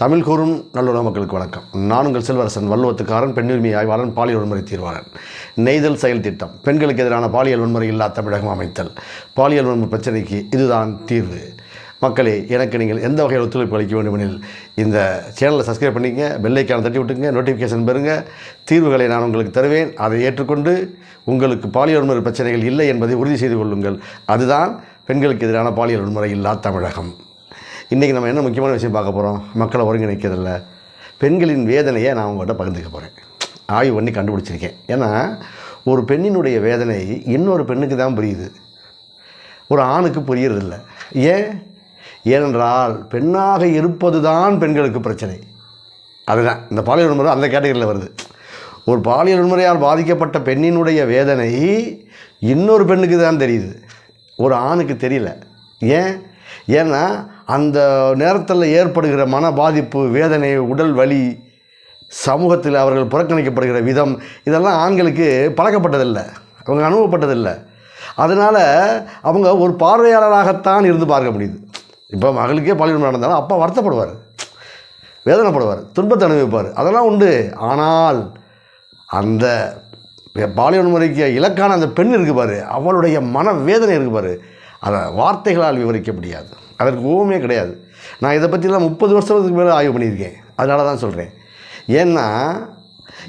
தமிழ் கூறும் நல்லுறவு மக்களுக்கு வணக்கம். நான் உங்கள் செல்வரசன் வல்லுவத்துக்காரன் பெண்ணுரிமை ஆய்வாளன் பாலியல் வன்முறை தீர்வாளன். நெய்தல் செயல் திட்டம். பெண்களுக்கு எதிரான பாலியல் வன்முறை இல்லா தமிழகம் அமைத்தல். பாலியல் வன்முறை பிரச்சனைக்கு இதுதான் தீர்வு. மக்களே எனக்கு நீங்கள் எந்த வகையில் ஒத்துழைப்பு அளிக்க வேண்டுமெனில் இந்த சேனலை சப்ஸ்கிரைப் பண்ணிங்க பெல்லைக்கான தட்டி விட்டுங்க நோட்டிஃபிகேஷன் பெறுங்க. தீர்வுகளை நான் உங்களுக்கு தருவேன். அதை ஏற்றுக்கொண்டு உங்களுக்கு பாலியல் வன்முறை பிரச்சனைகள் இல்லை என்பதை உறுதி செய்து கொள்ளுங்கள். அதுதான் பெண்களுக்கு எதிரான பாலியல் வன்முறை இல்லா தமிழகம். இன்றைக்கி நம்ம என்ன முக்கியமான விஷயம் பார்க்க போகிறோம் மக்களை ஒருங்கிணைக்கிறதில்ல பெண்களின் வேதனையை நான் உங்கள்கிட்ட பகிர்ந்துக்க போகிறேன் ஆய்வு பண்ணி கண்டுபிடிச்சிருக்கேன். ஏன்னா ஒரு பெண்ணினுடைய வேதனை இன்னொரு பெண்ணுக்கு தான் புரியுது. ஒரு ஆணுக்கு புரியறதில்ல. ஏன்? ஏனென்றால் பெண்ணாக இருப்பது தான் பெண்களுக்கு பிரச்சனை. அதுதான். இந்த பாலியல் வன்முறை அந்த கேட்டகரியில் வருது. ஒரு பாலியல் வன்முறையால் பாதிக்கப்பட்ட பெண்ணினுடைய வேதனை இன்னொரு பெண்ணுக்கு தான் தெரியுது. ஒரு ஆணுக்கு தெரியல. ஏன்? ஏன்னா அந்த நேரத்தில் ஏற்படுகிற மன பாதிப்பு வேதனை உடல் வலி சமூகத்தில் அவர்கள் புறக்கணிக்கப்படுகிற விதம் இதெல்லாம் ஆண்களுக்கு பழக்கப்பட்டதில்லை. அவங்க அனுபவப்பட்டதில்லை. அதனால் அவங்க ஒரு பார்வையாளராகத்தான் இருந்து பார்க்க முடியுது. இப்போ மகளுக்கே பாலியல் நடந்தாலும் அப்பா வருத்தப்படுவார். வேதனைப்படுவார். துன்பத்தை அனுபவிப்பார். அதெல்லாம் உண்டு. ஆனால் அந்த பாலியல் வன்முறைக்கு இலக்கான அந்த பெண் இருக்கு பாரு. அவளுடைய மன வேதனை இருக்கு பாரு. அதை வார்த்தைகளால் விவரிக்க முடியாது. அதற்கு ஓமே கிடையாது. நான் இதை பற்றிலாம் முப்பது வருஷத்துக்கு மேலே ஆய்வு பண்ணியிருக்கேன். அதனால தான் சொல்கிறேன் ஏன்னா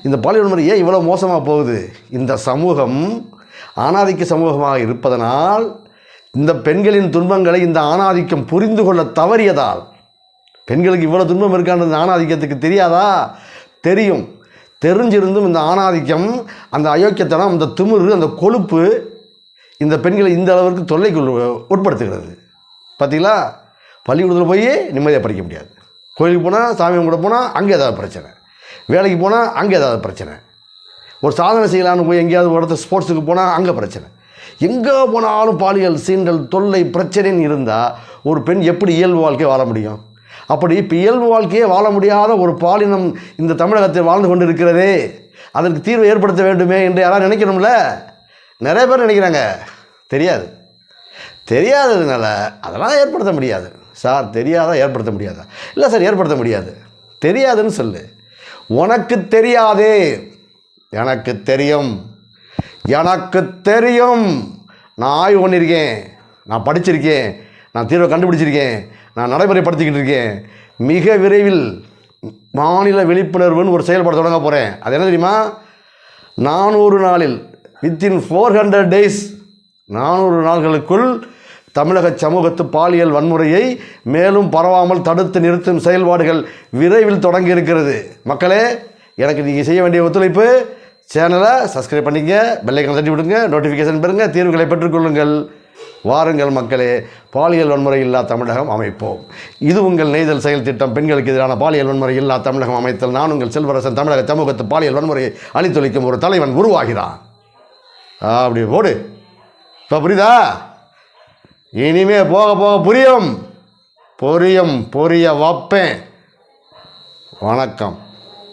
இந்த பாலியல் வன்முறை ஏன் இவ்வளோ மோசமாக போகுது? இந்த சமூகம் ஆணாதிக்க சமூகமாக இருப்பதனால் இந்த பெண்களின் துன்பங்களை இந்த ஆணாதிக்கம் புரிந்து கொள்ள தவறியதால். பெண்களுக்கு இவ்வளோ துன்பம் இருக்கான்றது இந்த ஆணாதிக்கத்துக்கு தெரியாதா? தெரியும். தெரிஞ்சிருந்தும் இந்த ஆணாதிக்கம் அந்த அயோக்கியத்தனம் அந்த திமிரு அந்த கொழுப்பு இந்த பெண்களை இந்த அளவிற்கு தொல்லைக்குள் உட்படுத்துகிறது. பார்த்தீங்களா? பள்ளிக்கூடத்தில் போய் நிம்மதியாக படிக்க முடியாது. கோயிலுக்கு போனால் சாமி கும்பிட போனால் அங்கே ஏதாவது பிரச்சனை. வேலைக்கு போனால் அங்கே ஏதாவது பிரச்சனை. ஒரு சாதனை செய்யலான்னு போய் எங்கேயாவது ஒரு இடத்துல ஸ்போர்ட்ஸுக்கு போனால் அங்கே பிரச்சனை. எங்கே போனாலும் பாலியல் சீண்டல் தொல்லை பிரச்சனைன்னு இருந்தால் ஒரு பெண் எப்படி இயல்பு வாழ்க்கையை வாழ முடியும்? அப்படி இப்போ இயல்பு வாழ்க்கையே வாழ முடியாத ஒரு பாலினம் இந்த தமிழகத்தில் வாழ்ந்து கொண்டு இருக்கிறதே அதற்கு தீர்வு ஏற்படுத்த வேண்டுமே என்று யாராவது நினைக்கணும்ல? நிறைய பேர் நினைக்கிறாங்க. தெரியாது. தெரியாததுனால அதெல்லாம் ஏற்படுத்த முடியாது. சார் தெரியாதா? ஏற்படுத்த முடியாதா? இல்லை சார் ஏற்படுத்த முடியாது. தெரியாதுன்னு சொல்லு. உனக்கு தெரியாதே. எனக்கு தெரியும். எனக்கு தெரியும். நான் ஆய்வு பண்ணியிருக்கேன் நான் படிச்சிருக்கேன். நான் தீர்வை கண்டுபிடிச்சிருக்கேன். நான் நடைமுறைப்படுத்திக்கிட்டு இருக்கேன். மிக விரைவில் மாநில விழிப்புணர்வுன்னு ஒரு செயல்பாடு தொடங்க போகிறேன் அது என்ன தெரியுமா? நானூறு நாளில் வித்தின் ஃபோர் ஹண்ட்ரட் டேஸ் நானூறு நாள்களுக்குள் தமிழக சமூகத்து பாலியல் வன்முறையை மேலும் பரவாமல் தடுத்து நிறுத்தும் செயல்பாடுகள் விரைவில் தொடங்கி இருக்கிறது மக்களே எனக்கு நீங்கள் செய்ய வேண்டிய ஒத்துழைப்பு சேனலை சப்ஸ்கிரைப் பண்ணிங்க பெல்லைக்கன் தட்டி விடுங்க நோட்டிஃபிகேஷன் பெறுங்க தீர்வுகளை பெற்றுக்கொள்ளுங்கள் வாருங்கள் மக்களே பாலியல் வன்முறை இல்லா தமிழகம் அமைப்போம். இது உங்கள் நெய்தல் செயல் திட்டம். பெண்களுக்கு எதிரான பாலியல் வன்முறை இல்லா தமிழகம் அமைத்தல். நான் உங்கள் செல்வரசன். தமிழக சமூகத்து பாலியல் வன்முறையை அழித்தொழிக்கும் ஒரு தலைவன் உருவாகிறான். அப்படி போடு. இப்போ புரியுதா? இனிமே போக போக புரியும். புரியும் புரிய வைப்பேன். வணக்கம்.